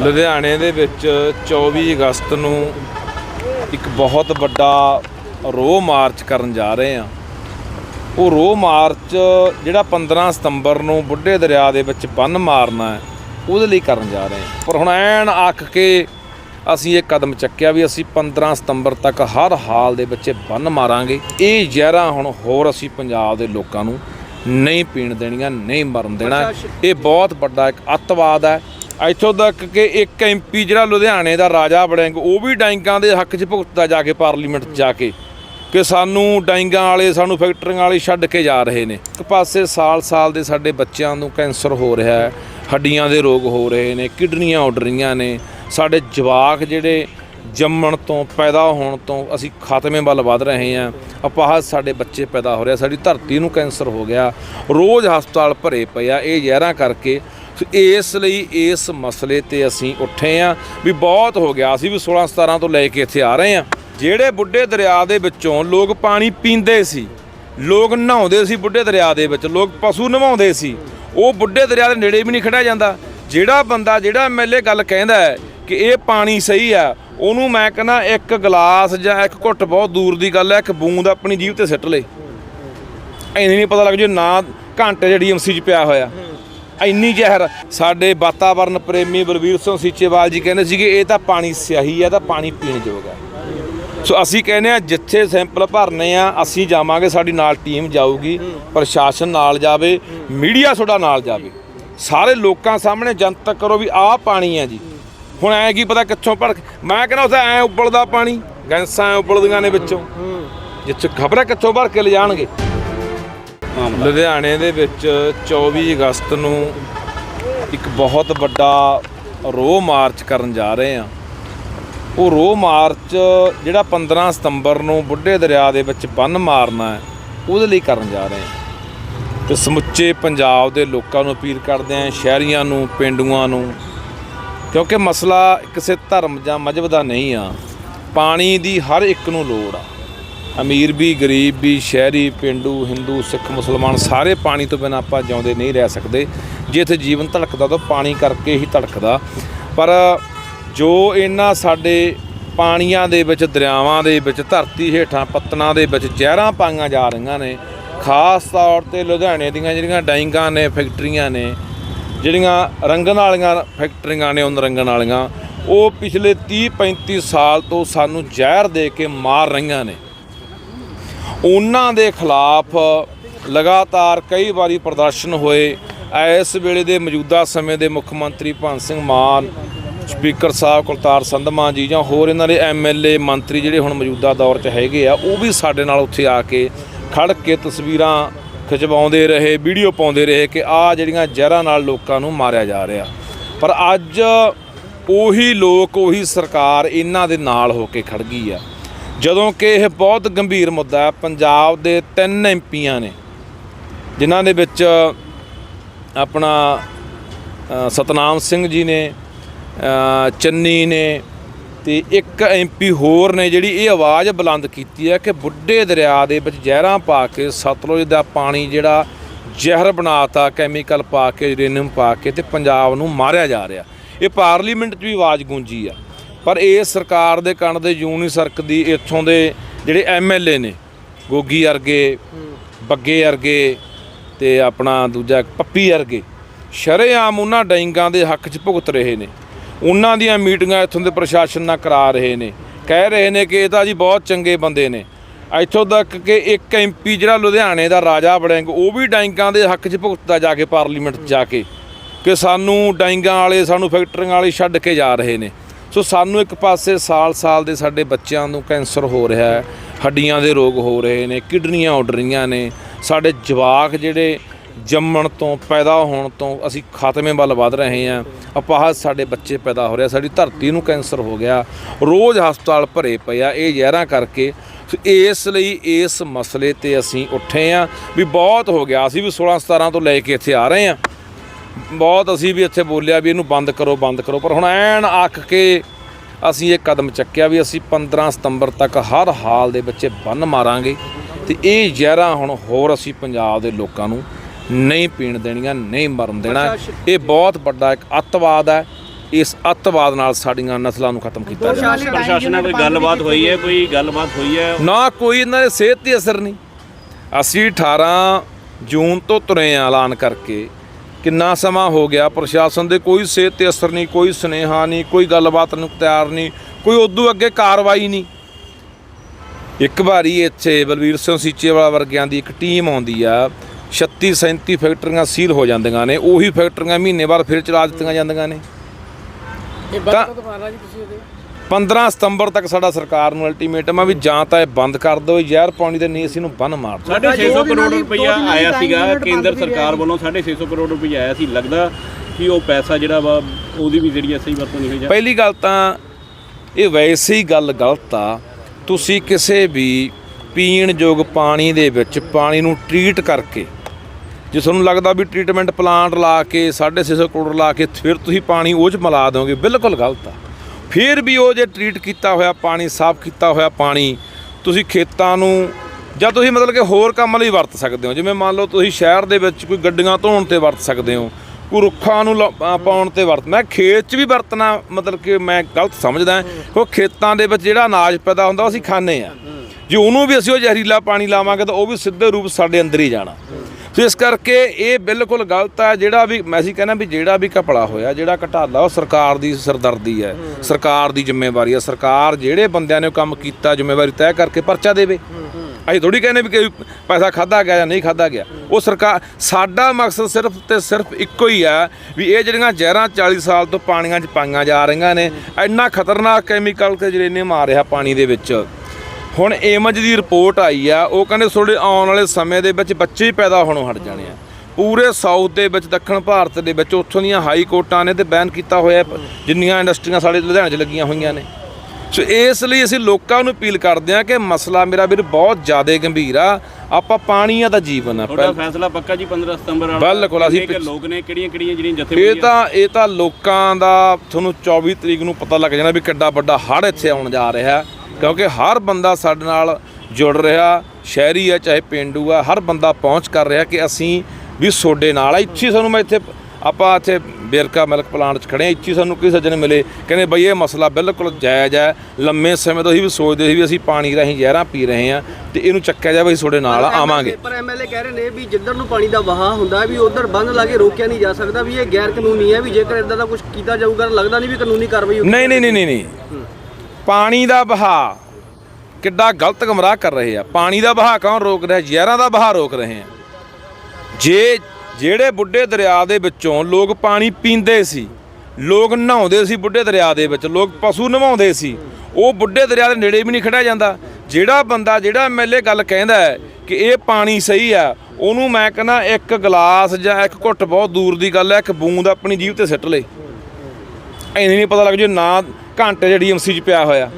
ਲੁਧਿਆਣੇ ਦੇ ਵਿੱਚ 24 ਅਗਸਤ ਨੂੰ ਇੱਕ ਬਹੁਤ ਵੱਡਾ ਰੋਹ ਮਾਰਚ ਕਰਨ ਜਾ ਰਹੇ ਆ ਉਹ ਰੋਹ ਮਾਰਚ ਜਿਹੜਾ 15 ਸਤੰਬਰ ਨੂੰ ਬੁੱਢੇ ਦਰਿਆ ਦੇ ਵਿੱਚ ਬੰਨ ਮਾਰਨਾ ਹੈ ਉਹਦੇ ਲਈ ਕਰਨ ਜਾ ਰਹੇ ਆ ਪਰ ਹੁਣ ਐਨ ਅੱਕ ਕੇ ਅਸੀਂ ਇਹ ਕਦਮ ਚੱਕਿਆ ਵੀ ਅਸੀਂ 15 ਸਤੰਬਰ ਤੱਕ ਹਰ ਹਾਲ ਦੇ ਵਿੱਚ ਬੰਨ ਮਾਰਾਂਗੇ। ਇਹ ਜ਼ਹਿਰਾਂ ਹੁਣ ਹੋਰ ਅਸੀਂ ਪੰਜਾਬ ਦੇ ਲੋਕਾਂ ਨੂੰ ਨਹੀਂ ਪੀਣ ਦੇਣੀਆਂ ਨਹੀਂ ਮਰਨ ਦੇਣਾ। ਇਹ ਬਹੁਤ ਵੱਡਾ ਇੱਕ ਅੱਤਵਾਦ ਹੈ। ਇੱਥੋਂ ਤੱਕ ਕਿ ਇੱਕ ਐਮਪੀ ਜਿਹੜਾ ਲੁਧਿਆਣੇ ਦਾ ਰਾਜਾ ਬੜਿੰਗ ਉਹ ਵੀ ਡਾਂਗਾਂ ਦੇ ਹੱਕ 'ਚ ਭੁਗਤਦਾ ਜਾ ਕੇ ਪਾਰਲੀਮੈਂਟ 'ਚ ਜਾ ਕੇ, ਕਿ ਸਾਨੂੰ ਡਾਂਗਾਂ ਵਾਲੇ, ਸਾਨੂੰ ਫੈਕਟਰੀਆਂ ਵਾਲੇ ਛੱਡ ਕੇ ਜਾ ਰਹੇ ਨੇ। ਇੱਕ ਪਾਸੇ ਸਾਲ-ਸਾਲ ਦੇ ਸਾਡੇ ਬੱਚਿਆਂ ਨੂੰ ਕੈਂਸਰ ਹੋ ਰਿਹਾ ਹੈ, ਹੱਡੀਆਂ ਦੇ ਰੋਗ ਹੋ ਰਹੇ ਨੇ, ਕਿਡਨੀਆਂ ਉੱਡ ਰਹੀਆਂ ਨੇ, ਸਾਡੇ ਜਵਾਕ ਜਿਹੜੇ ਜੰਮਣ ਤੋਂ ਪੈਦਾ ਹੋਣ ਤੋਂ ਅਸੀਂ ਖਾਤਮੇ ਵੱਲ ਵਧ ਰਹੇ ਹਾਂ, ਅਪਾਹਜ ਸਾਡੇ ਬੱਚੇ ਪੈਦਾ ਹੋ ਰਿਹਾ ਸਾਡੀ ਧਰਤੀ ਨੂੰ ਕੈਂਸਰ ਹੋ ਗਿਆ, ਰੋਜ਼ ਹਸਪਤਾਲ ਭਰੇ ਪਏ ਆ, ਇਹ ਜ਼ਹਿਰਾਂ ਕਰਕੇ ਸੋ ਇਸ ਲਈ ਇਸ ਮਸਲੇ ਤੇ ਅਸੀਂ ਉੱਠੇ ਆ ਵੀ ਬਹੁਤ ਹੋ ਗਿਆ। ਅਸੀਂ ਵੀ 16 17 ਤੋਂ ਲੈ ਕੇ ਇੱਥੇ ਆ ਰਹੇ ਆ। ਜਿਹੜੇ ਬੁੱਢੇ ਦਰਿਆ ਦੇ ਵਿੱਚੋਂ ਲੋਕ ਪਾਣੀ ਪੀਂਦੇ ਸੀ, ਲੋਕ ਨਹਾਉਂਦੇ ਸੀ ਬੁੱਢੇ ਦਰਿਆ ਦੇ ਵਿੱਚ, ਲੋਕ ਪਸ਼ੂ ਨਵਾਉਂਦੇ ਸੀ, ਉਹ ਬੁੱਢੇ ਦਰਿਆ ਦੇ ਨੇੜੇ ਵੀ ਨਹੀਂ ਖੜਿਆ ਜਾਂਦਾ। ਜਿਹੜਾ ਬੰਦਾ, ਜਿਹੜਾ ਐਮਐਲਏ ਗੱਲ ਕਹਿੰਦਾ ਹੈ ਕਿ ਇਹ ਪਾਣੀ ਸਹੀ ਆ, ਉਹਨੂੰ ਮੈਂ ਕਹਿੰਦਾ ਇੱਕ ਗਲਾਸ ਜਾਂ ਇੱਕ ਘੁੱਟ ਬਹੁਤ ਦੂਰ ਦੀ ਗੱਲ ਹੈ, ਇੱਕ ਬੂੰਦ ਆਪਣੀ ਜੀਭ ਤੇ ਸਿੱਟ ਲੇ। ਐਨੀ ਨਹੀਂ ਪਤਾ ਲੱਗ ਜੂ ਨਾ ਘੰਟੇ ਜਿਹੜੀ ਐਮਸੀ ਚ ਪਿਆ ਹੋਇਆ। ਇੰਨੀ ਜ਼ਹਿਰ। ਸਾਡੇ ਵਾਤਾਵਰਨ ਪ੍ਰੇਮੀ ਬਲਵੀਰ ਸਿੰਘ ਸੀਚੇਵਾਲ ਜੀ ਕਹਿੰਦੇ ਸੀਗੇ, ਇਹ ਤਾਂ ਪਾਣੀ ਸਿਆਹੀ ਹੈ ਤਾਂ ਪਾਣੀ ਪੀਣ ਯੋਗ ਹੈ ਸੋ ਅਸੀਂ ਕਹਿੰਦੇ ਆ ਜਿੱਥੇ ਸੈਂਪਲ ਭਰਨੇ ਆ, ਅਸੀਂ ਜਾਵਾਂਗੇ, ਸਾਡੀ ਨਾਲ ਟੀਮ ਜਾਊਗੀ, ਪ੍ਰਸ਼ਾਸਨ ਨਾਲ ਜਾਵੇ, ਮੀਡੀਆ ਤੁਹਾਡਾ ਨਾਲ ਜਾਵੇ। ਸਾਰੇ ਲੋਕਾਂ ਸਾਹਮਣੇ ਜਨਤਕ ਕਰੋ ਵੀ ਆਹ ਪਾਣੀ ਹੈ ਜੀ। ਹੁਣ ਐ ਕੀ ਪਤਾ ਕਿੱਥੋਂ ਭਰ ਮੈਂ ਕਹਿੰਦਾ ਉੱਥੇ ਐ ਉੱਬਲਦਾ ਪਾਣੀ, ਗੈਂਸਾਂ ਐਂ ਉੱਬਲਦੀਆਂ ਨੇ ਵਿੱਚੋਂ। ਜਿੱਥੇ ਖਬਰਾਂ ਕਿੱਥੋਂ ਭਰ ਕੇ ਲਿਜਾਣਗੇ ਲੁਧਿਆਣੇ ਦੇ ਵਿੱਚ 24 ਅਗਸਤ ਨੂੰ ਇੱਕ ਬਹੁਤ ਵੱਡਾ ਰੋਹ ਮਾਰਚ ਕਰਨ ਜਾ ਰਹੇ ਆ ਉਹ ਰੋਹ ਮਾਰਚ ਜਿਹੜਾ 15 ਸਤੰਬਰ ਨੂੰ ਬੁੱਢੇ ਦਰਿਆ ਦੇ ਵਿੱਚ ਬੰਨ ਮਾਰਨਾ ਹੈ, ਉਹਦੇ ਲਈ ਕਰਨ ਜਾ ਰਹੇ ਆ ਤੇ ਸਮੁੱਚੇ ਪੰਜਾਬ ਦੇ ਲੋਕਾਂ ਨੂੰ ਅਪੀਲ ਕਰਦੇ ਆ ਸ਼ਹਿਰੀਆਂ ਨੂੰ, ਪਿੰਡੂਆਂ ਨੂੰ, ਕਿਉਂਕਿ ਮਸਲਾ ਕਿਸੇ ਧਰਮ ਜਾਂ ਮਜ਼ਹਬ ਦਾ ਨਹੀਂ ਆ। ਪਾਣੀ ਦੀ ਹਰ ਇੱਕ ਨੂੰ ਲੋੜ ਆ। ਅਮੀਰ ਵੀ, ਗਰੀਬ ਵੀ, ਸ਼ਹਿਰੀ, ਪਿੰਡੂ, ਹਿੰਦੂ, ਸਿੱਖ, ਮੁਸਲਮਾਨ ਸਾਰੇ ਪਾਣੀ ਤੋਂ ਬਿਨਾਂ ਆਪਾਂ ਜਿਉਂਦੇ ਨਹੀਂ ਰਹਿ ਸਕਦੇ। ਜੇ ਇੱਥੇ ਜੀਵਨ ਧੜਕਦਾ ਤਾਂ ਪਾਣੀ ਕਰਕੇ ਹੀ ਧੜਕਦਾ। ਪਰ ਜੋ ਇਹਨਾਂ ਸਾਡੇ ਪਾਣੀਆਂ ਦੇ ਵਿੱਚ, ਦਰਿਆਵਾਂ ਦੇ ਵਿੱਚ, ਧਰਤੀ ਹੇਠਾਂ ਪੱਤਨਾਂ ਦੇ ਵਿੱਚ ਜ਼ਹਿਰਾਂ ਪਾਈਆਂ ਜਾ ਰਹੀਆਂ ਨੇ, ਖਾਸ ਤੌਰ ਤੇ ਲੁਧਿਆਣੇ ਦੀਆਂ ਜਿਹੜੀਆਂ ਡਾਈਂਗਾਂ ਨੇ, ਫੈਕਟਰੀਆਂ ਨੇ, ਜਿਹੜੀਆਂ ਰੰਗਣ ਵਾਲੀਆਂ ਫੈਕਟਰੀਆਂ ਨੇ ਉਹਨਾਂ ਰੰਗਣ ਵਾਲੀਆਂ, ਉਹ ਪਿਛਲੇ 30 35 ਸਾਲ ਤੋਂ ਸਾਨੂੰ ਜ਼ਹਿਰ ਦੇ ਕੇ ਮਾਰ ਰਹੀਆਂ ਨੇ। ਉਹਨਾਂ ਦੇ ਖਿਲਾਫ ਲਗਾਤਾਰ ਕਈ ਵਾਰੀ ਪ੍ਰਦਰਸ਼ਨ ਹੋਏ। ਇਸ ਵੇਲੇ ਦੇ ਮੌਜੂਦਾ ਸਮੇਂ ਦੇ ਮੁੱਖ ਮੰਤਰੀ ਭਗਵੰਤ ਸਿੰਘ ਮਾਨ, ਸਪੀਕਰ ਸਾਹਿਬ ਕੁਲਤਾਰ ਸੰਧਮਾ ਜੀ ਜਾਂ ਹੋਰ ਇਹਨਾਂ ਦੇ ਐਮਐਲਏ ਮੰਤਰੀ ਜਿਹੜੇ ਹੁਣ ਮੌਜੂਦਾ ਦੌਰ 'ਚ ਹੈਗੇ ਆ, ਉਹ ਵੀ ਸਾਡੇ ਨਾਲ ਉੱਥੇ ਆ ਕੇ ਖੜ ਕੇ ਤਸਵੀਰਾਂ ਖਿਚਵਾਉਂਦੇ ਰਹੇ, ਵੀਡੀਓ ਪਾਉਂਦੇ ਰਹੇ ਕਿ ਆ ਜਿਹੜੀਆਂ ਜ਼ਹਿਰਾਂ ਨਾਲ ਲੋਕਾਂ ਨੂੰ ਮਾਰਿਆ ਜਾ ਰਿਹਾ। ਪਰ ਅੱਜ ਉਹੀ ਲੋਕ, ਉਹੀ ਸਰਕਾਰ ਇਹਨਾਂ ਦੇ ਨਾਲ ਹੋ ਕੇ ਖੜ ਗਈ ਆ। ਜਦੋਂ ਕਿ ਇਹ ਬਹੁਤ ਗੰਭੀਰ ਮੁੱਦਾ ਹੈ, ਪੰਜਾਬ ਦੇ ਤਿੰਨ ਐਮਪੀਆਂ ਨੇ, ਜਿਨ੍ਹਾਂ ਦੇ ਵਿੱਚ ਆਪਣਾ ਸਤਨਾਮ ਸਿੰਘ ਜੀ ਨੇ ਚੰਨੀ ਨੇ ਤੇ ਇੱਕ ਐਮਪੀ ਹੋਰ ਨੇ ਜਿਹੜੀ ਇਹ ਆਵਾਜ਼ ਬੁਲੰਦ ਕੀਤੀ ਹੈ ਕਿ ਬੁੱਢੇ ਦਰਿਆ ਦੇ ਵਿੱਚ ਜ਼ਹਿਰਾਂ ਪਾ ਕੇ, ਸਤਲੁਜ ਦਾ ਪਾਣੀ ਜਿਹੜਾ ਜ਼ਹਿਰ ਬਣਾਤਾ, ਕੈਮੀਕਲ ਪਾ ਕੇ, ਯੂਰੇਨੀਅਮ ਪਾ ਕੇ ਤੇ ਪੰਜਾਬ ਨੂੰ ਮਾਰਿਆ ਜਾ ਰਿਹਾ। ਇਹ ਪਾਰਲੀਮੈਂਟ 'ਚ ਵੀ ਆਵਾਜ਼ ਗੂੰਜੀ ਆ। ਪਰ ਇਹ ਸਰਕਾਰ ਦੇ ਕੰਨ ਦੇ ਜੂੰ ਨਹੀਂ ਸਰਕਦੀ ਇੱਥੋਂ ਦੇ ਜਿਹੜੇ ਐਮਐਲਏ ਨੇ, ਗੋਗੀ ਵਰਗੇ, ਬੱਗੇ ਵਰਗੇ ਤੇ ਆਪਣਾ ਦੂਜਾ ਪੱਪੀ ਵਰਗੇ, ਸ਼ਰੇਆਮ ਉਹਨਾਂ ਡਾਈਂਗਾਂ ਦੇ ਹੱਕ 'ਚ ਭੁਗਤ ਰਹੇ ਨੇ। ਉਹਨਾਂ ਦੀਆਂ ਮੀਟਿੰਗਾਂ ਇੱਥੋਂ ਦੇ ਪ੍ਰਸ਼ਾਸਨ ਨਾਲ ਕਰਾ ਰਹੇ ਨੇ। ਕਹਿ ਰਹੇ ਨੇ ਕਿ ਇਹ ਤਾਂ ਜੀ ਬਹੁਤ ਚੰਗੇ ਬੰਦੇ ਨੇ। ਇੱਥੋਂ ਤੱਕ ਕਿ ਇੱਕ ਐਮਪੀ ਜਿਹੜਾ ਲੁਧਿਆਣੇ ਦਾ ਰਾਜਾ ਬੜੈਂਗ ਉਹ ਵੀ ਡਾਈਂਗਾਂ ਦੇ ਹੱਕ 'ਚ ਭੁਗਤਦਾ ਜਾ ਕੇ ਪਾਰਲੀਮੈਂਟ 'ਚ ਜਾ ਕੇ ਕਿ ਸਾਨੂੰ ਡਾਈਂਗਾਂ ਵਾਲੇ, ਸਾਨੂੰ ਫੈਕਟਰੀਆਂ ਵਾਲੇ ਛੱਡ ਕੇ ਜਾ ਰਹੇ ਨੇ। ਸੋ ਸਾਨੂੰ ਇੱਕ ਪਾਸੇ ਸਾਲ-ਸਾਲ ਦੇ ਸਾਡੇ ਬੱਚਿਆਂ ਨੂੰ ਕੈਂਸਰ ਹੋ ਰਿਹਾ ਹੈ, ਹੱਡੀਆਂ ਦੇ ਰੋਗ ਹੋ ਰਹੇ ਨੇ, ਕਿਡਨੀਆਂ ਉੱਡ ਰਹੀਆਂ ਨੇ, ਸਾਡੇ ਜਵਾਕ ਜਿਹੜੇ ਜੰਮਣ ਤੋਂ ਪੈਦਾ ਹੋਣ ਤੋਂ ਅਸੀਂ ਖਾਤਮੇ ਵੱਲ ਵਧ ਰਹੇ ਹਾਂ ਅਪਾਹਜ ਸਾਡੇ ਬੱਚੇ ਪੈਦਾ ਹੋ ਰਿਹਾ ਸਾਡੀ ਧਰਤੀ ਨੂੰ ਕੈਂਸਰ ਹੋ ਗਿਆ, ਰੋਜ਼ ਹਸਪਤਾਲ ਭਰੇ ਪਏ ਆ, ਇਹ ਜ਼ਹਿਰਾਂ ਕਰਕੇ ਇਸ ਲਈ ਇਸ ਮਸਲੇ ਤੇ ਅਸੀਂ ਉੱਠੇ ਆ ਵੀ ਬਹੁਤ ਹੋ ਗਿਆ, ਅਸੀਂ ਵੀ 16 17 ਤੋਂ ਲੈ ਕੇ ਇੱਥੇ ਆ ਰਹੇ ਆ ਬਹੁਤ ਅਸੀਂ ਵੀ ਇੱਥੇ ਬੋਲਿਆ ਵੀ ਇਹਨੂੰ ਬੰਦ ਕਰੋ ਬੰਦ ਕਰੋ ਪਰ ਹੁਣ ਐਨ ਅੱਕ ਕੇ ਅਸੀਂ ਇਹ ਕਦਮ ਚੱਕਿਆ ਵੀ ਅਸੀਂ 15 ਸਤੰਬਰ ਤੱਕ ਹਰ ਹਾਲ ਦੇ ਵਿੱਚ ਇਹ ਬੰਨ ਮਾਰਾਂਗੇ ਤੇ ਇਹ ਜ਼ਹਿਰਾਂ ਹੁਣ ਹੋਰ ਅਸੀਂ ਪੰਜਾਬ ਦੇ ਲੋਕਾਂ ਨੂੰ ਨਹੀਂ ਪੀਣ ਦੇਣੀਆਂ ਨਹੀਂ ਮਰਨ ਦੇਣਾ। ਇਹ ਬਹੁਤ ਵੱਡਾ ਇੱਕ ਅੱਤਵਾਦ ਹੈ ਇਸ ਅੱਤਵਾਦ ਨਾਲ ਸਾਡੀਆਂ ਨਸਲਾਂ ਨੂੰ ਖਤਮ ਕੀਤਾ ਜਾਵੇ। ਪ੍ਰਸ਼ਾਸਨ ਨਾਲ ਕੋਈ ਗੱਲਬਾਤ ਹੋਈ ਹੈ ਕੋਈ ਗੱਲਬਾਤ ਹੋਈ ਹੈ? ਨਾ ਕੋਈ ਇਹਨਾਂ ਦੇ ਸਿਹਤ ਤੇ ਅਸਰ ਨਹੀਂ। ਅਸੀਂ 18 ਜੂਨ ਤੋਂ ਤੁਰੇ ਐਲਾਨ ਕਰਕੇ ਕਿੰਨਾ ਸਮਾਂ ਹੋ ਗਿਆ, ਪ੍ਰਸ਼ਾਸਨ ਦੇ ਕੋਈ ਸਿਹਤ ਤੇ ਅਸਰ ਨਹੀਂ, ਕੋਈ ਸੁਨੇਹਾ ਨਹੀਂ, ਕੋਈ ਗੱਲਬਾਤ ਨੂੰ ਤਿਆਰ ਨਹੀਂ, ਕੋਈ ਉਦੋਂ ਅੱਗੇ ਕਾਰਵਾਈ ਨਹੀਂ। ਇੱਕ ਵਾਰੀ ਇੱਥੇ ਬਲਵੀਰ ਸਿੰਘ ਸੀਚੇਵਾਲਾ ਵਰਗਿਆਂ ਦੀ ਇੱਕ ਟੀਮ ਆਉਂਦੀ ਆ 36 37 ਫੈਕਟਰੀਆਂ ਸੀਲ ਹੋ ਜਾਂਦੀਆਂ ਨੇ, ਉਹੀ ਫੈਕਟਰੀਆਂ ਮਹੀਨੇ ਬਾਅਦ ਫਿਰ ਚਲਾ ਦਿੱਤੀਆਂ ਜਾਂਦੀਆਂ ਨੇ। ਇਹ ਬੰਦ ਕਦੋਂ ਮਾਰਨਾ ਤੁਸੀਂ ਇਹਦੇ 15 ਸਤੰਬਰ ਤੱਕ ਸਾਡਾ ਸਰਕਾਰ ਨੂੰ ਅਲਟੀਮੇਟਮ ਆ ਵੀ ਜਾਂ ਤਾਂ ਇਹ ਬੰਦ ਕਰ ਦਿਓ ਜ਼ਹਿਰ ਪਾਣੀ ਦੇ ਨਹੀਂ ਅਸੀਂ ਨੂੰ ਬੰਨ ਮਾਰ ਦਿਓ। ਸਾਢੇ ਛੇ ਸੌ ਕਰੋੜ ਰੁਪਈਆ ਆਇਆ ਸੀਗਾ ਕੇਂਦਰ ਸਰਕਾਰ ਵੱਲੋਂ 650 ਕਰੋੜ ਰੁਪਈਆ ਆਇਆ ਸੀ। ਲੱਗਦਾ ਕਿ ਉਹ ਪੈਸਾ ਜਿਹੜਾ ਵਾ ਉਹਦੀ ਵੀ ਜਿਹੜੀ ਆ ਸਹੀ ਵਰਤੋਂ ਨਹੀਂ ਹੋਈ ਜਾਂ ਪਹਿਲੀ ਗੱਲ ਤਾਂ ਇਹ ਵੈਸੇ ਹੀ ਗੱਲ ਗਲਤ ਆ। ਤੁਸੀਂ ਕਿਸੇ ਵੀ ਪੀਣ ਯੋਗ ਪਾਣੀ ਦੇ ਵਿੱਚ ਪਾਣੀ ਨੂੰ ਟਰੀਟ ਕਰਕੇ ਜੇ ਤੁਹਾਨੂੰ ਲੱਗਦਾ ਵੀ ਟ੍ਰੀਟਮੈਂਟ ਪਲਾਂਟ ਲਾ ਕੇ 650 ਕਰੋੜ ਲਾ ਕੇ ਫਿਰ ਤੁਸੀਂ ਪਾਣੀ ਉਹ ਚ ਮਿਲਾ ਦੋਗੇ ਬਿਲਕੁਲ ਗਲਤ ਆ। ਫਿਰ ਵੀ ਉਹ ਜੇ ਟਰੀਟ ਕੀਤਾ ਹੋਇਆ, ਪਾਣੀ ਸਾਫ਼ ਕੀਤਾ ਹੋਇਆ ਪਾਣੀ, ਤੁਸੀਂ ਖੇਤਾਂ ਨੂੰ ਜਾਂ ਤੁਸੀਂ ਮਤਲਬ ਕਿ ਹੋਰ ਕੰਮ ਲਈ ਵਰਤ ਸਕਦੇ ਹੋ। ਜਿਵੇਂ ਮੰਨ ਲਓ ਤੁਸੀਂ ਸ਼ਹਿਰ ਦੇ ਵਿੱਚ ਕੋਈ ਗੱਡੀਆਂ ਧੋਣ ਤੇ ਵਰਤ ਸਕਦੇ ਹੋ, ਕੋਈ ਰੁੱਖਾਂ ਨੂੰ ਲਾ- ਪਾਉਣ ਤੇ ਵਰਤ। ਮੈਂ ਖੇਤ 'ਚ ਵੀ ਵਰਤਣਾ ਮਤਲਬ ਕਿ ਮੈਂ ਗਲਤ ਸਮਝਦਾ ਉਹ ਖੇਤਾਂ ਦੇ ਵਿੱਚ ਜਿਹੜਾ ਅਨਾਜ ਪੈਦਾ ਹੁੰਦਾ, ਉਹ ਅਸੀਂ ਖਾਂਦੇ ਆ ਜੇ ਉਹਨੂੰ ਵੀ ਅਸੀਂ ਉਹ ਜ਼ਹਿਰੀਲਾ ਪਾਣੀ ਲਾਵਾਂਗੇ, ਤਾਂ ਉਹ ਵੀ ਸਿੱਧੇ ਰੂਪ ਸਾਡੇ ਅੰਦਰ ਹੀ ਜਾਣਾ। ਸੋ ਇਸ ਕਰਕੇ ਇਹ ਬਿਲਕੁਲ ਗਲਤ ਹੈ, ਜਿਹੜਾ ਵੀ ਮੈਂ ਅਸੀਂ ਕਹਿੰਦਾ ਵੀ ਜਿਹੜਾ ਵੀ ਘਪਲਾ ਹੋਇਆ, ਜਿਹੜਾ ਘਟਾਲਾ, ਉਹ ਸਰਕਾਰ ਦੀ ਸਰਦਰਦੀ ਹੈ, ਸਰਕਾਰ ਦੀ ਜ਼ਿੰਮੇਵਾਰੀ ਹੈ। ਸਰਕਾਰ ਜਿਹੜੇ ਬੰਦਿਆਂ ਨੇ ਉਹ ਕੰਮ ਕੀਤਾ, ਜ਼ਿੰਮੇਵਾਰੀ ਤੈਅ ਕਰਕੇ ਪਰਚਾ ਦੇਵੇ। ਅਸੀਂ ਥੋੜੀ ਕਹਿੰਦੇ ਵੀ ਕਿ ਪੈਸਾ ਖਾਦਾ ਗਿਆ ਜਾਂ ਨਹੀਂ ਖਾਦਾ ਗਿਆ। ਉਹ ਸਰਕਾਰ, ਸਾਡਾ ਮਕਸਦ ਸਿਰਫ ਤੇ ਸਿਰਫ ਇੱਕੋ ਹੀ ਹੈ ਵੀ ਇਹ ਜਿਹੜੀਆਂ ਜ਼ਹਿਰਾਂ 40 ਸਾਲ ਤੋਂ ਪਾਣੀਆਂ 'ਚ ਪਾਈਆਂ ਜਾ ਰਹੀਆਂ ਨੇ, ਇੰਨਾ ਖਤਰਨਾਕ ਕੈਮੀਕਲ ਤੇ ਜਰੇਨੀਅਮ ਆ ਰਿਹਾ ਪਾਣੀ ਦੇ ਵਿੱਚ। ਹੁਣ ਏਮਜ ਦੀ ਰਿਪੋਰਟ ਆਈ ਆ ਉਹ ਕਹਿੰਦੇ ਤੁਹਾਡੇ ਆਉਣ ਵਾਲੇ ਸਮੇਂ ਦੇ ਵਿੱਚ ਬੱਚੇ ਪੈਦਾ ਹੋਣੋਂ ਹਟ ਜਾਣੇ ਆ। ਪੂਰੇ ਸਾਊਥ ਦੇ ਵਿੱਚ ਦੱਖਣ ਭਾਰਤ ਦੇ ਵਿੱਚ ਉੱਥੋਂ ਦੀਆਂ ਹਾਈ ਕੋਰਟਾਂ ਨੇ ਤੇ ਬੈਨ ਕੀਤਾ ਹੋਇਆ ਜਿੰਨੀਆਂ ਇੰਡਸਟਰੀਆਂ ਸਾਡੇ ਲੁਧਿਆਣੇ 'ਚ ਲੱਗੀਆਂ ਹੋਈਆਂ ਨੇ। ਸੋ ਇਸ ਲਈ ਅਸੀਂ ਲੋਕਾਂ ਨੂੰ ਅਪੀਲ ਕਰਦੇ ਹਾਂ ਕਿ ਮਸਲਾ ਮੇਰਾ ਵੀਰ ਬਹੁਤ ਜ਼ਿਆਦਾ ਗੰਭੀਰ ਆ। ਆਪਾਂ ਪਾਣੀ ਆ ਦਾ ਜੀਵਨ ਆ ਤੁਹਾਡਾ ਫੈਸਲਾ ਪੱਕਾ ਜੀ 15 ਸਤੰਬਰ ਵਾਲਾ? ਬਿਲਕੁਲ, ਅਸੀਂ ਕੁ ਲੋਕ ਨੇ ਕਿਹੜੀਆਂ ਕਿਹੜੀਆਂ ਜਿਹੜੀਆਂ ਇਹ ਜਥੇਬੰਦੀਆਂ ਤਾਂ ਇਹ ਤਾਂ ਲੋਕਾਂ ਦਾ ਤੁਹਾਨੂੰ 24 ਤਰੀਕ ਨੂੰ ਪਤਾ ਲੱਗ ਜਾਣਾ ਵੀ ਕਿੱਡਾ ਵੱਡਾ ਹੜ੍ਹ ਇੱਥੇ ਆਉਣ ਜਾ ਰਿਹਾ। ਕਿਉਂਕਿ ਹਰ ਬੰਦਾ ਸਾਡੇ ਨਾਲ ਜੁੜ ਰਿਹਾ ਸ਼ਹਿਰੀ ਆ ਚਾਹੇ ਪਿੰਡੂ ਆ ਹਰ ਬੰਦਾ ਪਹੁੰਚ ਕਰ ਰਿਹਾ ਕਿ ਅਸੀਂ ਵੀ ਸੋਡੇ ਨਾਲ ਆ। ਇੱਥੇ ਹੀ ਸਾਨੂੰ ਮੈਂ ਇੱਥੇ ਆਪਾਂ ਇੱਥੇ ਬੇਰਕਾ ਮਿਲਕ ਪਲਾਂਟ 'ਚ ਖੜੇ ਆ ਇੱਥੇ ਹੀ ਸਾਨੂੰ ਕਿਸੇ ਸੱਜਣ ਮਿਲੇ ਕਹਿੰਦੇ ਬਈ ਇਹ ਮਸਲਾ ਬਿਲਕੁਲ ਜਾਇਜ਼ ਹੈ ਲੰਮੇ ਸਮੇਂ ਤੋਂ ਅਸੀਂ ਵੀ ਸੋਚਦੇ ਸੀ ਵੀ ਅਸੀਂ ਪਾਣੀ ਰਾਹੀਂ ਜ਼ਹਿਰਾਂ ਪੀ ਰਹੇ ਆ ਤੇ ਇਹਨੂੰ ਚੱਕਿਆ ਜਾਵੇ ਅਸੀਂ ਤੁਹਾਡੇ ਨਾਲ ਆਵਾਂਗੇ। ਪਰ ਐਮਐਲਏ ਕਹਿ ਰਹੇ ਨੇ ਵੀ ਜਿੱਧਰ ਨੂੰ ਪਾਣੀ ਦਾ ਵਹਾਅ ਹੁੰਦਾ ਹੈ ਵੀ ਉਧਰ ਬੰਦ ਲਾ ਕੇ ਰੋਕਿਆ ਨਹੀਂ ਜਾ ਸਕਦਾ ਵੀ ਇਹ ਗੈਰ ਕਾਨੂੰਨੀ ਹੈ ਵੀ ਜੇਕਰ ਇਦਾਂ ਦਾ ਕੁਝ ਕੀਤਾ ਜਾਊਗਾ ਤਾਂ ਲੱਗਦਾ ਨਹੀਂ ਵੀ ਕਾਨੂੰਨੀ ਕਾਰਵਾਈ ਹੋਊਗੀ। ਨਹੀਂ ਨਹੀਂ ਨਹੀਂ ਨਹੀਂ ਪਾਣੀ ਦਾ ਵਹਾਅ ਕਿੱਡਾ ਗਲਤ ਗਮਰਾਹ ਕਰ ਰਹੇ ਆ। ਪਾਣੀ ਦਾ ਵਹਾਅ ਕੌਣ ਰੋਕ ਰਿਹਾ? ਜ਼ਹਿਰਾਂ ਦਾ ਵਹਾਅ ਰੋਕ ਰਹੇ ਆ। ਜੇ ਜਿਹੜੇ ਬੁੱਢੇ ਦਰਿਆ ਦੇ ਵਿੱਚੋਂ ਲੋਕ ਪਾਣੀ ਪੀਂਦੇ ਸੀ, ਲੋਕ ਨਹਾਉਂਦੇ ਸੀ ਬੁੱਢੇ ਦਰਿਆ ਦੇ ਵਿੱਚ, ਲੋਕ ਪਸ਼ੂ ਨਵਾਉਂਦੇ ਸੀ, ਉਹ ਬੁੱਢੇ ਦਰਿਆ ਦੇ ਨੇੜੇ ਵੀ ਨਹੀਂ ਖੜਿਆ ਜਾਂਦਾ। ਜਿਹੜਾ ਬੰਦਾ, ਜਿਹੜਾ ਐਮਐਲਏ ਗੱਲ ਕਹਿੰਦਾ ਹੈ ਕਿ ਇਹ ਪਾਣੀ ਸਹੀ ਆ, ਉਹਨੂੰ ਮੈਂ ਕਹਿੰਦਾ ਇੱਕ ਗਲਾਸ ਜਾਂ ਇੱਕ ਘੁੱਟ ਬਹੁਤ ਦੂਰ ਦੀ ਗੱਲ ਹੈ, ਇੱਕ ਬੂੰਦ ਆਪਣੀ ਜੀਭ ਤੇ ਸਿੱਟ ਲੇ। ਐਨੀ ਨਹੀਂ ਪਤਾ ਲੱਗ ਜੂ ਨਾ ਘੰਟੇ ਜਿਹੜੀ ਐਮਸੀ ਚ ਪਿਆ ਹੋਇਆ।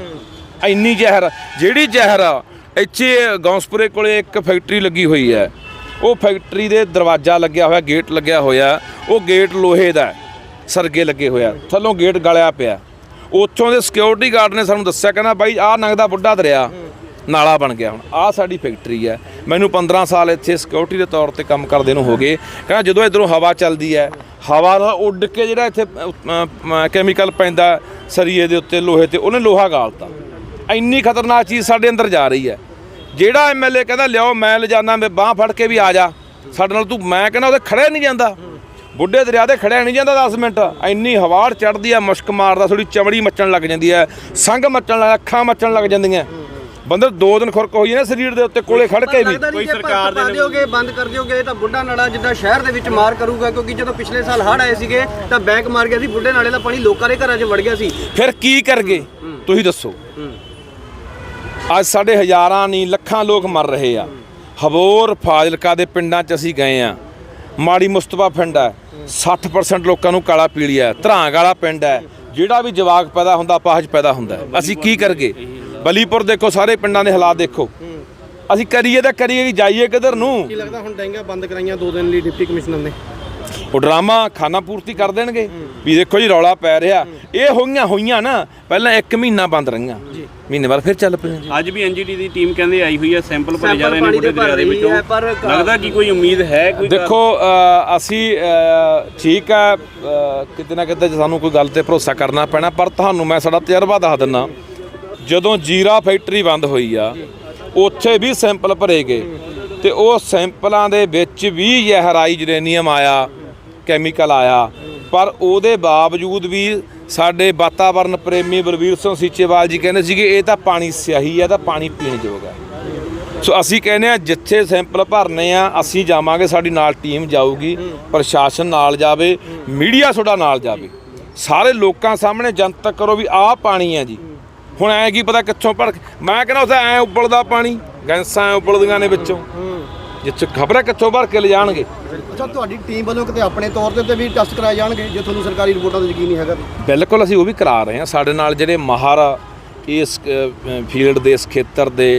ਇੰਨੀ ਜ਼ਹਿਰ ਜਿਹੜੀ ਜ਼ਹਿਰ ਆ, ਇੱਥੇ ਗੌਂਸਪੁਰੇ ਕੋਲੇ ਇੱਕ ਫੈਕਟਰੀ ਲੱਗੀ ਹੋਈ ਹੈ। ਉਹ ਫੈਕਟਰੀ ਦੇ ਦਰਵਾਜ਼ਾ ਲੱਗਿਆ ਹੋਇਆ ਗੇਟ ਲੱਗਿਆ ਹੋਇਆ। ਉਹ ਗੇਟ ਲੋਹੇ ਦਾ ਸਰਗੇ ਲੱਗੇ ਹੋਇਆ ਥੱਲੋਂ ਗੇਟ ਗਲਿਆ ਪਿਆ। ਉੱਥੋਂ ਦੇ ਸਿਕਿਉਰਿਟੀ ਗਾਰਡ ਨੇ ਸਾਨੂੰ ਦੱਸਿਆ, ਕਹਿੰਦਾ, ਬਾਈ, ਆਹ ਨੰਗਦਾ ਬੁੱਢਾ ਦਰਿਆ ਨਾਲਾ ਬਣ ਗਿਆ ਹੁਣ। ਆਹ ਸਾਡੀ ਫੈਕਟਰੀ ਹੈ। ਮੈਨੂੰ 15 ਸਾਲ ਇੱਥੇ ਸਿਕਿਉਰਿਟੀ ਦੇ ਤੌਰ ਤੇ ਕੰਮ ਕਰਦੇ ਨੂੰ ਹੋ ਗਏ। ਕਹਿੰਦਾ ਜਦੋਂ ਇਧਰੋਂ ਹਵਾ ਚੱਲਦੀ ਹੈ, ਹਵਾ ਦਾ ਉੱਡ ਕੇ ਜਿਹੜਾ ਇੱਥੇ ਕੈਮੀਕਲ ਪੈਂਦਾ ਸਰੀਏ ਦੇ ਉੱਤੇ, ਲੋਹੇ ਤੇ, ਉਹਨੇ ਲੋਹਾ ਗਾਲਤਾ। ਇੰਨੀ ਖਤਰਨਾਕ ਚੀਜ਼ ਸਾਡੇ ਅੰਦਰ ਜਾ ਰਹੀ ਹੈ। ਜਿਹੜਾ ਐਮਐਲਏ ਕਹਿੰਦਾ, ਲਿਆਓ, ਮੈਂ ਲਿਜਾਣਾ ਮੈਂ ਬਾਹ ਫੜ ਕੇ ਵੀ ਆ ਜਾ। ਸਾਡੇ ਨਾਲ ਤੂੰ, ਮੈਂ ਕਹਿੰਦਾ, ਉਹਦੇ ਖੜਿਆ ਨਹੀਂ ਜਾਂਦਾ। ਬੁੱਢੇ ਦਰਿਆ ਤੇ ਖੜਿਆ ਨਹੀਂ ਜਾਂਦਾ 10 ਮਿੰਟ। ਇੰਨੀ ਹਵਾੜ ਚੜਦੀ ਆ ਮੁਸ਼ਕ ਮਾਰਦਾ ਥੋੜੀ ਚਮੜੀ ਮੱਚਣ ਲੱਗ ਜਾਂਦੀ ਹੈ ਸੰਗ ਮੱਚਣ ਲੱਗ, ਅੱਖਾਂ ਮੱਚਣ ਲੱਗ ਜਾਂਦੀਆਂ। ਬੰਦੇ ਦੋ ਦਿਨ ਖੁਰਕ ਹੋਈ ਨਾ ਸਰੀਰ ਦੇ ਉੱਤੇ ਕੋਲੇ ਖੜ ਕੇ ਵੀ। ਕੋਈ ਸਰਕਾਰ ਦੇ ਦਿਓਗੇ ਬੰਦ ਕਰ ਦਿਓਗੇ ਤਾਂ ਬੁੱਢਾ ਨਾਲਾ ਜਿੱਦਾਂ ਸ਼ਹਿਰ ਦੇ ਵਿੱਚ ਮਾਰ ਕਰੂਗਾ ਕਿਉਂਕਿ ਜਦੋਂ ਪਿਛਲੇ ਸਾਲ ਹੜ੍ਹ ਆਏ ਸੀਗੇ ਤਾਂ ਬੈਕ ਮਾਰ ਗਿਆ ਸੀ ਬੁੱਢੇ ਨਾਲੇ ਦਾ ਪਾਣੀ ਲੋਕਾਂ ਦੇ ਘਰਾਂ 'ਚ ਵੜ ਗਿਆ ਸੀ। ਫਿਰ ਕੀ ਕਰਗੇ? ਤੁਸੀਂ ਦੱਸੋ। ਅੱਜ ਸਾਡੇ ਹਜ਼ਾਰਾਂ ਨਹੀਂ ਲੱਖਾਂ ਲੋਕ ਮਰ ਰਹੇ ਆ। ਹਬੋਰ ਫਾਜ਼ਿਲਕਾ ਦੇ ਪਿੰਡਾਂ 'ਚ ਅਸੀਂ ਗਏ ਆ। ਮਾੜੀ ਮੁਸਤਫਾ ਪਿੰਡ ਹੈ 60% ਲੋਕਾਂ ਨੂੰ ਕਾਲਾ ਪੀਲੀਆ। ਹੈ ਧਰਾਂਗ ਵਾਲਾ ਪਿੰਡ ਹੈ ਜਿਹੜਾ ਵੀ ਜਵਾਕ ਪੈਦਾ ਹੁੰਦਾ ਅਪਾਹਜ ਪੈਦਾ ਹੁੰਦਾ। ਹੈ। ਅਸੀਂ ਕੀ ਕਰਗੇ? ਬਲੀਪੁਰ ਦੇਖੋ ਸਾਰੇ ਪਿੰਡਾਂ ਦੇ ਹਾਲਾਤ ਦੇਖੋ। ਅਸੀਂ ਕਰੀਏ ਤਾਂ ਕਰੀਏ ਕਿ ਜਾਈਏ ਕਿਧਰ ਨੂੰ? ਕੀ ਲੱਗਦਾ ਹੁਣ ਡੈਂਗਾ ਬੰਦ ਕਰਾਈਆਂ ਦੋ ਦਿਨ ਲਈ ਡਿਪਟੀ ਕਮਿਸ਼ਨਰ ਨੇ? ਉਹ ਡਰਾਮਾ ਖਾਨਾ ਪੂਰਤੀ ਕਰ ਦੇਣਗੇ। ਵੀ ਦੇਖੋ ਜੀ ਰੌਲਾ ਪੈ ਰਿਹਾ। ਇਹ ਹੋਈਆਂ ਹੋਈਆਂ ਨਾ ਪਹਿਲਾਂ 1 ਮਹੀਨਾ ਬੰਦ ਰਹੀਆਂ। ਮਹੀਨੇ ਬਾਅਦ ਫਿਰ ਚੱਲ ਪਈਆਂ। ਅੱਜ ਵੀ ਐਨਜੀਟੀ ਦੀ ਟੀਮ ਕਹਿੰਦੇ ਆਈ ਹੋਈ ਹੈ ਸੈਂਪਲ ਭਰੇ ਜਾ ਰਹੇ ਨੇ ਬੁੱਢੇ ਦਰਿਆ ਵਿੱਚੋਂ। ਹੈ, ਲੱਗਦਾ ਕਿ ਕੋਈ ਉਮੀਦ ਹੈ ਕੋਈ ਦੇਖੋ ਅਸੀਂ ਠੀਕ ਆ ਅ, ਕਿਤੇ ਨਾ ਕਿਤੇ ਸਾਨੂੰ ਕੋਈ ਗੱਲ ਤੇ ਭਰੋਸਾ ਕਰਨਾ ਪੈਣਾ ਪਰ ਤੁਹਾਨੂੰ ਮੈਂ ਸਾਡਾ ਤਜਰਬਾ ਦੱਸ ਦਿੰਨਾ ਜਦੋਂ ਜੀਰਾ ਫੈਕਟਰੀ ਬੰਦ ਹੋਈ ਆ, ਉੱਥੇ ਵੀ ਸੈਂਪਲ ਭਰੇ ਗਏ। ਤੇ ਉਹ ਸੈਂਪਲਾਂ ਦੇ ਵਿੱਚ ਵੀ ਜ਼ਹਿਰਾਈ ਜਰੇਨੀਅਮ ਆਇਆ, ਕੈਮੀਕਲ ਆਇਆ। ਪਰ ਉਹਦੇ ਬਾਵਜੂਦ ਵੀ ਸਾਡੇ ਵਾਤਾਵਰਣ ਪ੍ਰੇਮੀ ਬਲਵੀਰ ਸਿੰਘ ਸੀਚੇਵਾਲ ਜੀ ਕਹਿੰਦੇ ਸੀਗੇ, ਇਹ ਤਾਂ ਪਾਣੀ ਸਿਆਹੀ ਹੈ ਤਾਂ ਪਾਣੀ ਪੀਣ ਯੋਗ ਹੈ ਸੋ ਅਸੀਂ ਕਹਿੰਦੇ ਆ, ਜਿੱਥੇ ਸੈਂਪਲ ਭਰਨੇ ਆ, ਅਸੀਂ ਜਾਵਾਂਗੇ, ਸਾਡੀ ਨਾਲ ਟੀਮ ਜਾਊਗੀ, ਪ੍ਰਸ਼ਾਸਨ ਨਾਲ ਜਾਵੇ, ਮੀਡੀਆ ਤੁਹਾਡਾ ਨਾਲ ਜਾਵੇ। ਸਾਰੇ ਲੋਕਾਂ ਸਾਹਮਣੇ ਜਨਤਕ ਕਰੋ ਵੀ ਆਹ ਪਾਣੀ ਹੈ ਜੀ। ਹੁਣ ਐ ਕੀ ਪਤਾ ਕਿੱਥੋਂ ਭੜ ਮੈਂ ਕਹਿੰਦਾ ਉੱਥੇ ਐ ਉਬਲਦਾ ਪਾਣੀ ਗੈਸਾਂ ਐਂ ਉਬਲਦੀਆਂ ਨੇ ਵਿੱਚੋਂ। ਜਿੱਥੇ ਖਬਰ ਕਿੱਥੋਂ ਭਰ ਕੇ ਲਿਜਾਣਗੇ? ਅੱਛਾ ਤੁਹਾਡੀ ਟੀਮ ਵੱਲੋਂ ਕਿਤੇ ਆਪਣੇ ਤੌਰ ਤੇ ਵੀ ਟੈਸਟ ਕਰਾਏ ਜਾਣਗੇ ਜੇ ਤੁਹਾਨੂੰ ਸਰਕਾਰੀ ਰਿਪੋਰਟਾਂ ਤੇ ਯਕੀਨ ਨਹੀਂ ਹੈਗਾ? ਬਿਲਕੁਲ ਅਸੀਂ ਉਹ ਵੀ ਕਰਾ ਰਹੇ ਹਾਂ। ਸਾਡੇ ਨਾਲ ਜਿਹੜੇ ਮਾਹਰ ਇਸ ਫੀਲਡ ਦੇ ਇਸ ਖੇਤਰ ਦੇ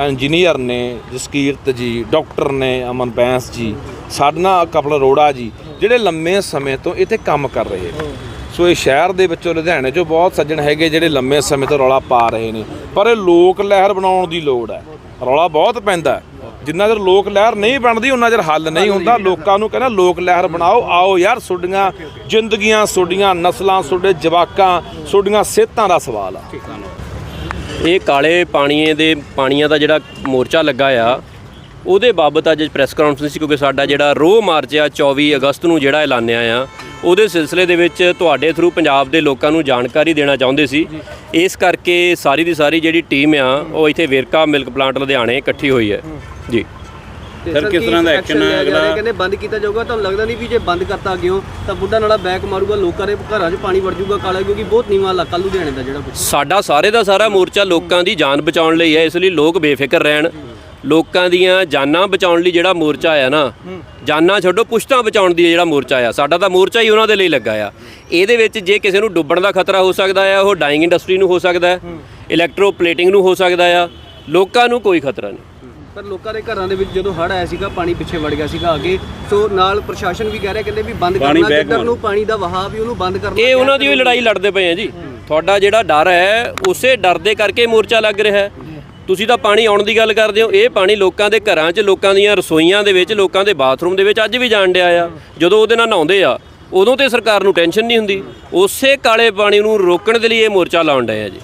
ਇੰਜੀਨੀਅਰ ਨੇ ਜਸਕੀਰਤ ਜੀ ਡਾਕਟਰ ਨੇ ਅਮਨ ਬੈਂਸ ਜੀ ਸਾਡੇ ਕਪਲ ਅਰੋੜਾ ਜੀ ਜਿਹੜੇ ਲੰਮੇ ਸਮੇਂ ਤੋਂ ਇੱਥੇ ਕੰਮ ਕਰ ਰਹੇ ਨੇ। ਸੋ ਇਹ ਸ਼ਹਿਰ ਦੇ ਵਿੱਚੋਂ ਲੁਧਿਆਣੇ 'ਚੋਂ ਬਹੁਤ ਸੱਜਣ ਹੈਗੇ ਜਿਹੜੇ ਲੰਮੇ ਸਮੇਂ ਤੋਂ ਰੌਲਾ ਪਾ ਰਹੇ ਨੇ। ਪਰ ਇਹ ਲੋਕ ਲਹਿਰ ਬਣਾਉਣ ਦੀ ਲੋੜ ਹੈ। ਰੌਲਾ ਬਹੁਤ ਪੈਂਦਾ ਜਿੰਨਾ ਚਿਰ ਲੋਕ ਲਹਿਰ ਨਹੀਂ ਬਣਦੀ ਉਹਨਾਂ ਚਿਰ ਹੱਲ ਨਹੀਂ ਹੁੰਦਾ। ਲੋਕਾਂ ਨੂੰ ਕਹਿੰਦਾ, ਲੋਕ ਲਹਿਰ ਬਣਾਓ, ਆਓ ਯਾਰ ਤੁਹਾਡੀਆਂ ਜ਼ਿੰਦਗੀਆਂ ਤੁਹਾਡੀਆਂ ਨਸਲਾਂ ਤੁਹਾਡੇ ਜਵਾਕਾਂ ਤੁਹਾਡੀਆਂ ਸਿਹਤਾਂ ਦਾ ਸਵਾਲ ਆ। ਇਹ ਕਾਲੇ ਪਾਣੀਏ ਦੇ, ਪਾਣੀਆਂ ਦਾ ਜਿਹੜਾ ਮੋਰਚਾ ਲੱਗਾ ਆ ਉਹਦੇ ਬਾਬਤ ਅੱਜ ਪ੍ਰੈਸ ਕਾਨਫਰੰਸ ਸੀ ਕਿਉਂਕਿ ਸਾਡਾ ਜਿਹੜਾ ਰੋਹ ਮਾਰਚ ਆ 24 ਅਗਸਤ ਨੂੰ ਜਿਹੜਾ ਐਲਾਨਿਆ ਆ ਉਹਦੇ ਸਿਲਸਿਲੇ ਦੇ ਵਿੱਚ ਤੁਹਾਡੇ ਥਰੂ ਪੰਜਾਬ ਦੇ ਲੋਕਾਂ ਨੂੰ ਜਾਣਕਾਰੀ ਦੇਣਾ ਚਾਹੁੰਦੇ ਸੀ। ਇਸ ਕਰਕੇ ਸਾਰੀ ਦੀ ਸਾਰੀ ਜਿਹੜੀ ਟੀਮ ਆ ਉਹ ਇੱਥੇ ਵੇਰਕਾ ਮਿਲਕ ਪਲਾਂਟ ਲੁਧਿਆਣੇ ਇਕੱਠੀ ਹੋਈ ਹੈ। ਜੀ। ਸਰ, ਕਿਸ ਤਰ੍ਹਾਂ ਦਾ action ਹੈ? ਅਗਲਾ? ਕਹਿੰਦੇ ਬੰਦ ਕੀਤਾ ਜਾਊਗਾ ਤੁਹਾਨੂੰ ਲੱਗਦਾ ਨਹੀਂ ਵੀ ਜੇ ਬੰਦ ਕਰਤਾ ਅੱਗਿਓ ਤਾਂ ਬੁੱਢਾ ਨਾਲਾ ਬੈਕ ਮਾਰੂਗਾ ਲੋਕਾਂ ਦੇ ਘਰਾਂ 'ਚ ਪਾਣੀ ਵੜ ਜਾਊਗਾ ਕਾਲਾ ਕਿਉਂਕਿ ਬਹੁਤ ਨੀਵਾਂ ਇਲਾਕਾ ਲੁਧਿਆਣੇ ਦਾ ਜਿਹੜਾ ਸਾਡਾ ਸਾਰੇ ਦਾ ਸਾਰਾ ਮੋਰਚਾ ਲੋਕਾਂ ਦੀ ਜਾਨ ਬਚਾਉਣ ਲਈ ਹੈ ਇਸ ਲਈ ਲੋਕ ਬੇਫਿਕਰ ਰਹਿਣ। ਲੋਕਾਂ ਦੀਆਂ ਜਾਨਾਂ ਬਚਾਉਣ ਲਈ ਜਿਹੜਾ ਮੋਰਚਾ ਆਇਆ ਨਾ ਜਾਨਾਂ ਛੱਡੋ ਪੁਸ਼ਤਾਂ ਬਚਾਉਣ ਦੀ ਜਿਹੜਾ ਮੋਰਚਾ ਆ ਸਾਡਾ ਤਾਂ ਮੋਰਚਾ ਹੀ ਉਹਨਾਂ ਦੇ ਲਈ ਲੱਗਾ ਆ। ਇਹਦੇ ਵਿੱਚ ਜੇ ਕਿਸੇ ਨੂੰ ਡੁੱਬਣ ਦਾ ਖਤਰਾ ਹੋ ਸਕਦਾ ਆ ਉਹ ਡਾਈਂਗ ਇੰਡਸਟਰੀ ਨੂੰ ਹੋ ਸਕਦਾ ਹੈ ਇਲੈਕਟ੍ਰੋਪਲੇਟਿੰਗ ਨੂੰ ਹੋ ਸਕਦਾ ਆ ਲੋਕਾਂ ਨੂੰ ਕੋਈ ਖਤਰਾ ਨਹੀਂ। ਪਰ ਲੋਕਾਂ ਦੇ ਘਰਾਂ ਦੇ ਵਿੱਚ ਜਦੋਂ ਹੜ ਆਇਆ ਸੀਗਾ ਪਾਣੀ ਪਿੱਛੇ ਵੜ ਗਿਆ ਸੀਗਾ ਅੱਗੇ ਸੋ ਨਾਲ ਪ੍ਰਸ਼ਾਸਨ ਵੀ ਕਹਿ ਰਿਹਾ ਕਹਿੰਦੇ ਵੀ ਬੰਦ ਕਰਨਾ ਜਿੱਧਰ। ਨੂੰ ਪਾਣੀ ਦਾ ਵਹਾਅ ਵੀ ਉਹਨੂੰ ਬੰਦ ਕਰਨਾ ਇਹ ਉਹਨਾਂ ਦੀ ਹੀ ਲੜਾਈ ਲੜਦੇ ਪਏ ਆ ਜੀ। ਤੁਹਾਡਾ ਜਿਹੜਾ ਡਰ ਹੈ ਉਸੇ ਡਰ ਦੇ ਕਰਕੇ ਮੋਰਚਾ ਲੱਗ ਰਿਹਾ ਹੈ। ਤੁਸੀਂ ਤਾਂ ਪਾਣੀ ਆਉਣ ਦੀ ਗੱਲ ਕਰਦੇ ਹੋ ਇਹ ਪਾਣੀ ਲੋਕਾਂ ਦੇ ਘਰਾਂ 'ਚ ਲੋਕਾਂ ਦੀਆਂ ਰਸੋਈਆਂ ਦੇ ਵਿੱਚ ਲੋਕਾਂ ਦੇ ਬਾਥਰੂਮ ਦੇ ਵਿੱਚ ਅੱਜ ਵੀ ਜਾਣ ਡਿਆ ਆ। ਜਦੋਂ ਉਹਦੇ ਨਾਲ ਨਹਾਉਂਦੇ ਆ ਉਦੋਂ ਤੇ ਸਰਕਾਰ ਨੂੰ ਟੈਨਸ਼ਨ ਨਹੀਂ ਹੁੰਦੀ। ਉਸੇ ਕਾਲੇ ਪਾਣੀ ਨੂੰ ਰੋਕਣ ਦੇ ਲਈ ਇਹ ਮੋਰਚਾ ਲਾਉਣ ਡਏ ਆ ਜੀ।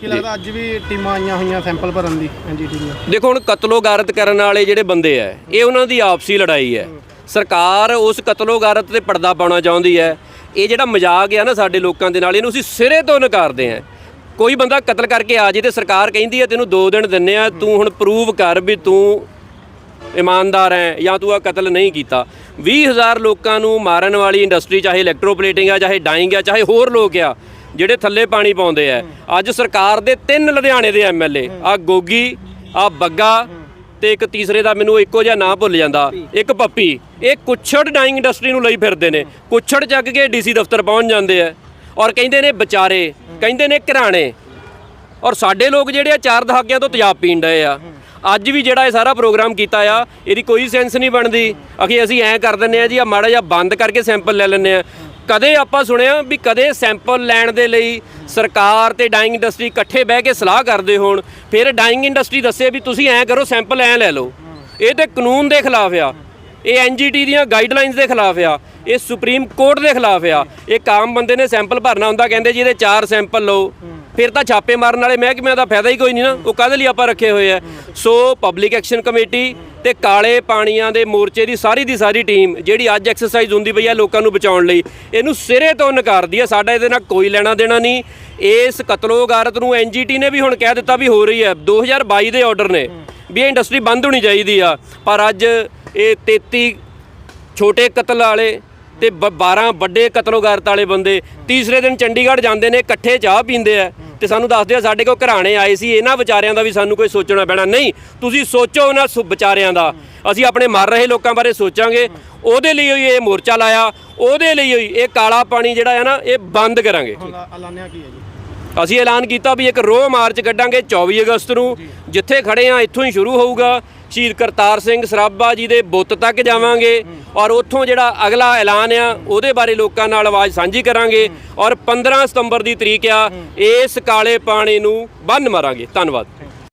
ਕੀ ਲੱਗਦਾ ਅੱਜ ਵੀ ਟੀਮਾਂ ਆਈਆਂ ਹੋਈਆਂ ਸੈਂਪਲ ਭਰਨ ਦੀ ਐਨਜੀਟੀ ਦੀਆਂ? ਦੇਖੋ ਹੁਣ ਕਤਲੋ ਗਾਰਤ ਕਰਨ ਵਾਲੇ ਜਿਹੜੇ ਬੰਦੇ ਆ ਇਹ ਉਹਨਾਂ ਦੀ ਆਪਸੀ ਲੜਾਈ ਹੈ ਸਰਕਾਰ ਉਸ ਕਤਲੋ ਗਾਰਤ ਤੇ ਪਰਦਾ ਪਾਉਣਾ ਚਾਹੁੰਦੀ ਹੈ। ਇਹ ਜਿਹੜਾ ਮਜ਼ਾਕ ਆ ਨਾ ਸਾਡੇ ਲੋਕਾਂ ਦੇ ਨਾਲ ਇਹਨੂੰ ਅਸੀਂ ਸਿਰੇ ਤੋਂ ਨਕਾਰਦੇ ਹਾਂ ਕੋਈ ਬੰਦਾ ਕਤਲ ਕਰਕੇ ਆ ਜੇ ਤੇ ਸਰਕਾਰ ਕਹਿੰਦੀ ਹੈ ਤੈਨੂੰ 2 ਦਿਨ ਦਿੰਨੇ ਆ, ਤੂੰ ਹੁਣ ਪ੍ਰੂਵ ਕਰ ਵੀ ਤੂੰ ਇਮਾਨਦਾਰ ਹੈ ਜਾਂ ਤੂੰ ਆ ਕਤਲ ਨਹੀਂ ਕੀਤਾ। 20000 ਲੋਕਾਂ ਨੂੰ ਮਾਰਨ ਵਾਲੀ ਇੰਡਸਟਰੀ ਚਾਹੇ ਇਲੈਕਟ੍ਰੋਪਲੇਟਿੰਗ ਆ, ਚਾਹੇ ਡਾਈਂਗ ਆ, ਚਾਹੇ ਹੋਰ ਲੋਕ ਆ, ਜਿਹੜੇ ਥੱਲੇ ਪਾਣੀ ਪਾਉਂਦੇ ਆ। ਅੱਜ ਸਰਕਾਰ ਦੇ ਤਿੰਨ ਲੁਧਿਆਣੇ ਦੇ ਐਮਐਲਏ ਆ ਗੋਗੀ, ਆ ਬੱਗਾ ਤੇ ਇੱਕ ਤੀਸਰੇ ਦਾ ਮੈਨੂੰ ਇੱਕੋ ਜਿਹਾ ਨਾਂ ਭੁੱਲ ਜਾਂਦਾ, ਇੱਕ ਪੱਪੀ। ਇਹ ਕੁੱਛੜ ਡਾਈਂਗ ਇੰਡਸਟਰੀ ਨੂੰ ਲਈ ਫਿਰਦੇ ਨੇ। ਕੁੱਛੜ ਚੱਕ ਕੇ ਡੀਸੀ ਦਫ਼ਤਰ ਪਹੁੰਚ ਜਾਂਦੇ ਆ। ਔਰ ਕਹਿੰਦੇ ਨੇ ਵਿਚਾਰੇ, ਕਹਿੰਦੇ ਨੇ ਘਰਾਣੇ। ਔਰ ਸਾਡੇ ਲੋਕ ਜਿਹੜੇ ਆ, ਚਾਰ ਦਹਾਕਿਆਂ ਤੋਂ ਤੇਜ਼ਾਬ ਪੀਣ ਡਏ ਆ। ਅੱਜ ਵੀ ਜਿਹੜਾ ਇਹ ਸਾਰਾ ਪ੍ਰੋਗਰਾਮ ਕੀਤਾ ਆ, ਇਹਦੀ ਕੋਈ ਸੈਂਸ ਨਹੀਂ ਬਣਦੀ। ਅਖੀ ਅਸੀਂ ਐਂ ਕਰ ਦਿੰਨੇ ਆ ਜੀ ਆ ਮਾੜਾ ਜਿਹਾ ਬੰਦ ਕਰਕੇ ਸੈਂਪਲ ਲੈ ਲੈਂਦੇ ਆ। ਕਦੇ ਆਪਾਂ ਸੁਣਿਆ ਵੀ ਕਦੇ ਸੈਂਪਲ ਲੈਣ ਦੇ ਲਈ ਸਰਕਾਰ ਤੇ ਡਾਈਂਗ ਇੰਡਸਟਰੀ ਇਕੱਠੇ ਬਹਿ ਕੇ ਸਲਾਹ ਕਰਦੇ ਹੋਣ, ਫਿਰ ਡਾਈਂਗ ਇੰਡਸਟਰੀ ਦੱਸੇ ਵੀ ਤੁਸੀਂ ਐਂ ਕਰੋ, ਸੈਂਪਲ ਐਂ ਲੈ ਲਓ। ਇਹ ਤੇ ਕਾਨੂੰਨ ਦੇ ਖਿਲਾਫ ਆ। ਇਹ ਐਨਜੀਟੀ ਦੀਆਂ ਗਾਈਡਲਾਈਨਸ ਦੇ ਖਿਲਾਫ ਆ, ਇਹ ਸੁਪਰੀਮ ਕੋਰਟ ਦੇ ਖਿਲਾਫ ਆ। ਇੱਕ ਆਮ ਬੰਦੇ ਨੇ ਸੈਂਪਲ ਭਰਨਾ ਹੁੰਦਾ, ਕਹਿੰਦੇ ਜੀ ਇਹਦੇ ਚਾਰ ਸੈਂਪਲ ਲਓ। ਫਿਰ ਤਾਂ ਛਾਪੇ ਮਾਰਨ ਵਾਲੇ ਮਹਿਕਮਿਆਂ ਦਾ ਫਾਇਦਾ ਹੀ ਕੋਈ ਨਹੀਂ ਨਾ, ਉਹ ਕਾਹਦੇ ਲਈ ਆਪਾਂ ਰੱਖੇ ਹੋਏ ਆ? ਸੋ ਪਬਲਿਕ ਐਕਸ਼ਨ ਕਮੇਟੀ ਤੇ ਕਾਲੇ ਪਾਣੀਆਂ ਦੇ ਮੋਰਚੇ ਦੀ ਸਾਰੀ ਦੀ ਸਾਰੀ ਟੀਮ ਜਿਹੜੀ ਅੱਜ ਐਕਸਰਸਾਈਜ਼ ਹੁੰਦੀ ਪਈ ਆ ਲੋਕਾਂ ਨੂੰ ਬਚਾਉਣ ਲਈ, ਇਹਨੂੰ ਸਿਰੇ ਤੋਂ ਨਕਾਰਦੀ ਆ, ਸਾਡਾ ਇਹਦੇ ਨਾਲ ਕੋਈ ਲੈਣਾ ਦੇਣਾ ਨਹੀਂ। ਇਸ ਕਤਲੋ ਗਾਰਤ ਨੂੰ ਐਨਜੀਟੀ ਨੇ ਵੀ ਹੁਣ ਕਹਿ ਦਿੱਤਾ ਵੀ ਹੋ ਰਹੀ ਹੈ 2022 ਦੇ ਆਰਡਰ ਨੇ, ਵੀ ਇਹ ਇੰਡਸਟਰੀ ਬੰਦ ਹੋਣੀ ਚਾਹੀਦੀ ਆ। ਪਰ ਅੱਜ ਇਹ 33 ਛੋਟੇ ਕਤਲ ਵਾਲੇ ਤੇ ਬ- 12 ਵੱਡੇ ਕਤਲੋਗਾਰਤ ਵਾਲੇ ਬੰਦੇ। ਤੀਸਰੇ ਦਿਨ ਚੰਡੀਗੜ੍ਹ ਜਾਂਦੇ ਨੇ ਇਕੱਠੇ ਚਾਹ ਪੀਂਦੇ ਆ ਤੇ ਸਾਨੂੰ ਦੱਸਦੇ ਆ ਸਾਡੇ ਕੋਲ ਘਰਾਣੇ ਆਏ ਸੀ ਇਹਨਾਂ ਵਿਚਾਰਿਆਂ ਦਾ ਵੀ ਸਾਨੂੰ ਕੋਈ ਸੋਚਣਾ ਪੈਣਾ। ਨਹੀਂ ਤੁਸੀਂ ਸੋਚੋ ਉਹਨਾਂ ਸੁ- ਵਿਚਾਰਿਆਂ ਦਾ। ਅਸੀਂ ਆਪਣੇ ਮਰ ਰਹੇ ਲੋਕਾਂ ਬਾਰੇ ਸੋਚਾਂਗੇ। ਉਹਦੇ ਲਈ ਹੀ ਇਹ ਮੋਰਚਾ ਲਾਇਆ ਉਹਦੇ ਲਈ ਹੀ ਇਹ ਕਾਲਾ ਪਾਣੀ ਜਿਹੜਾ ਹੈ ਨਾ ਇਹ ਬੰਦ ਕਰਾਂਗੇ। ਐਲਾਨਿਆ ਕੀ ਹੈ ਜੀ? ਅਸੀਂ ਐਲਾਨ ਕੀਤਾ ਵੀ ਇੱਕ ਰੋਹ ਮਾਰਚ ਕੱਢਾਂਗੇ 24 ਅਗਸਤ ਨੂੰ। ਜਿੱਥੇ ਖੜੇ ਆ ਇੱਥੋਂ ਹੀ ਸ਼ੁਰੂ ਹੋਊਗਾ। ਸ਼ਹੀਦ ਕਰਤਾਰ ਸਿੰਘ ਸਰਾਭਾ ਜੀ ਦੇ ਬੁੱਤ ਤੱਕ ਜਾਵਾਂਗੇ ਔਰ ਉੱਥੋਂ ਜਿਹੜਾ ਅਗਲਾ ਐਲਾਨ ਆ ਉਹਦੇ ਬਾਰੇ ਲੋਕਾਂ ਨਾਲ ਆਵਾਜ਼ ਸਾਂਝੀ ਕਰਾਂਗੇ ਔਰ 15 ਸਤੰਬਰ ਦੀ ਤਰੀਕ ਆ ਇਸ ਕਾਲੇ ਪਾਣੀ ਨੂੰ ਬੰਨ ਮਾਰਾਂਗੇ। ਧੰਨਵਾਦ।